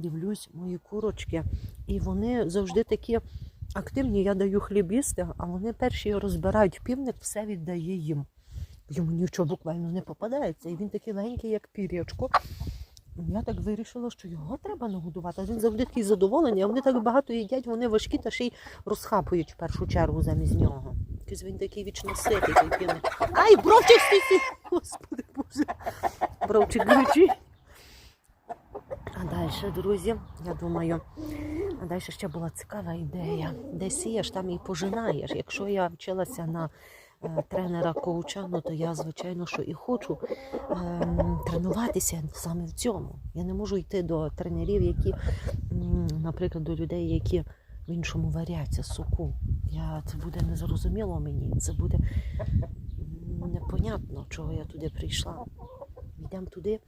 дивлюсь мої курочки, і вони завжди такі активні. Я даю хліб їсти, а вони перші розбирають півник, все віддає їм. Йому нічого буквально не попадається. І він такий легенький, як пір'ячко. Я так вирішила, що його треба нагодувати. Він завжди такий задоволений, а вони так багато їдять, вони важкі та ще й розхапують в першу чергу замість нього. Якийсь він такий вічно ситий, півник. Ай, бровчик стій! Господи Боже. Бровчик кричить. Далі, друзі, я думаю, а далі ще була цікава ідея. Де сієш, там і пожинаєш. Якщо я вчилася на е, тренера коуча, ну то я, звичайно, що і хочу ем, тренуватися саме в цьому. Я не можу йти до тренерів, які, наприклад, до людей, які в іншому варяться соку. Я, це буде незрозуміло мені. Це буде непонятно, чого я туди прийшла. Йдемо туди,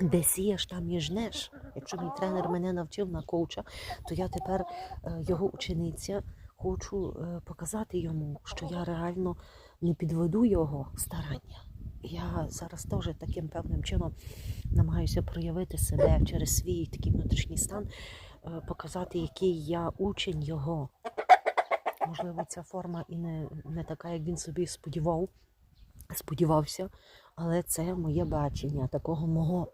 де сієш, там і жнеш. Якщо мій тренер мене навчив на коуча, то я тепер е, його учениця хочу е, показати йому, що я реально не підведу його старання. Я зараз теж таким певним чином намагаюся проявити себе через свій такий внутрішній стан, е, показати, який я учень його. Можливо, ця форма і не, не така, як він собі сподівав, сподівався, але це моє бачення, такого мого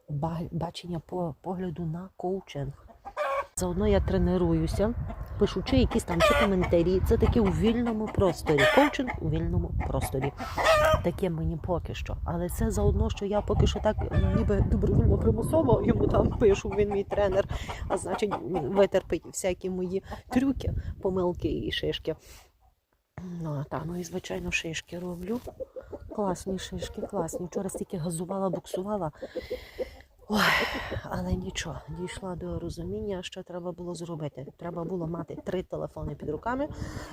бачення по погляду на коучинг. Заодно я тренуюся, пишучи якісь там чи коментарі. Це таке у вільному просторі. Коучинг у вільному просторі. Таке мені поки що. Але це заодно, що я поки що так ніби добровільно примусово йому там пишу, він мій тренер, а значить витерпить всякі мої трюки, помилки і шишки. Ну, а там, ну і звичайно, шишки роблю. Класні шишки, класні. Вчора стільки газувала, буксувала. Ой, але нічого, дійшла до розуміння, що треба було зробити. Треба було мати три телефони під руками,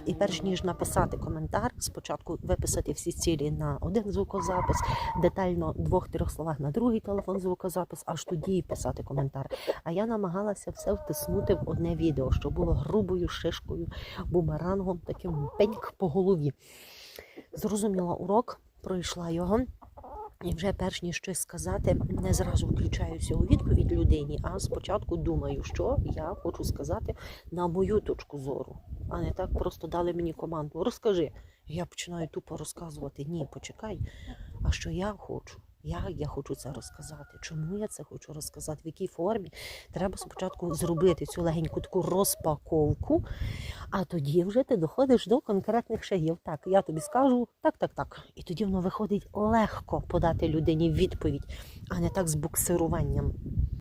і перш ніж написати коментар, спочатку виписати всі цілі на один звукозапис, детально в двох-трьох словах на другий телефон звукозапис, аж тоді писати коментар. А я намагалася все втиснути в одне відео, що було грубою шишкою, бумерангом, таким пеньк по голові. Зрозуміла урок, пройшла його. І вже перш ніж щось сказати, не зразу включаюся у відповідь людині, а спочатку думаю, що я хочу сказати на мою точку зору, а не так просто дали мені команду. Розкажи. Я починаю тупо розказувати. Ні, почекай. А що я хочу? Як я хочу це розказати? Чому я це хочу розказати? В якій формі? Треба спочатку зробити цю легеньку таку розпаковку, а тоді вже ти доходиш до конкретних шагів. Так, я тобі скажу так, так, так. І тоді воно виходить легко подати людині відповідь, а не так з буксируванням.